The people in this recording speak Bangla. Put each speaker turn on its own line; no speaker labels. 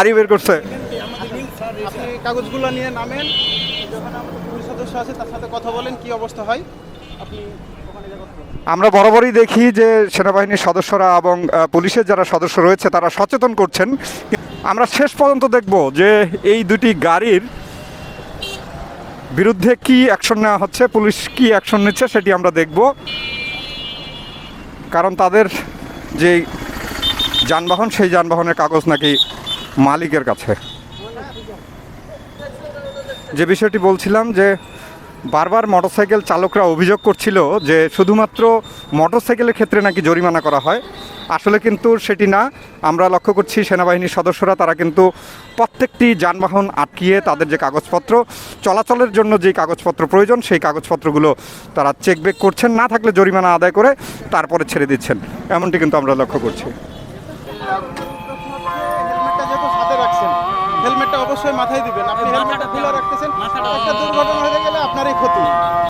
গাড়ি বের করছে।
আপনি কাগজগুলো নিয়ে নামেন যখন আমাদের পুলিশ সদস্য আছে তার সাথে কথা বলেন কি অবস্থা হয়? আপনি
আমরা বরাবরই দেখি যে সেনাবাহিনীর সদস্যরা এবং পুলিশের যারা সদস্য রয়েছে তারা সচেতন করছেন। আমরা শেষ পর্যন্ত দেখব যে এই দুটি গাড়ির বিরুদ্ধে কি অ্যাকশন নেওয়া হচ্ছে পুলিশ কি অ্যাকশন নিচ্ছে সেটি আমরা দেখব। কারণ তাদের যে যানবাহন সেই যানবাহনের কাগজ নাকি মালিকের কাছে। যে বিষয়টি বলছিলাম যে, বারবার মোটরসাইকেল চালকরা অভিযোগ করছিল যে, শুধুমাত্র মোটরসাইকেলের ক্ষেত্রে নাকি জরিমানা করা হয়। আসলে কিন্তু সেটি না। আমরা লক্ষ্য করছি সেনাবাহিনীর সদস্যরা, তারা কিন্তু প্রত্যেকটি যানবাহন আটকিয়ে তাদের যে কাগজপত্র, চলাচলের জন্য যে কাগজপত্র প্রয়োজন, সেই কাগজপত্রগুলো তারা চেক বেক করছেন, না থাকলে জরিমানা আদায় করে তারপরে ছেড়ে দিচ্ছেন। এমনটি কিন্তু আমরা লক্ষ্য করছি।
অবশ্যই মাথায় দিবেন। আপনি হেলমেটটা ফেলে রাখতেছেন। একটা দুর্ঘটনা হয়ে গেলে আপনারই ক্ষতি।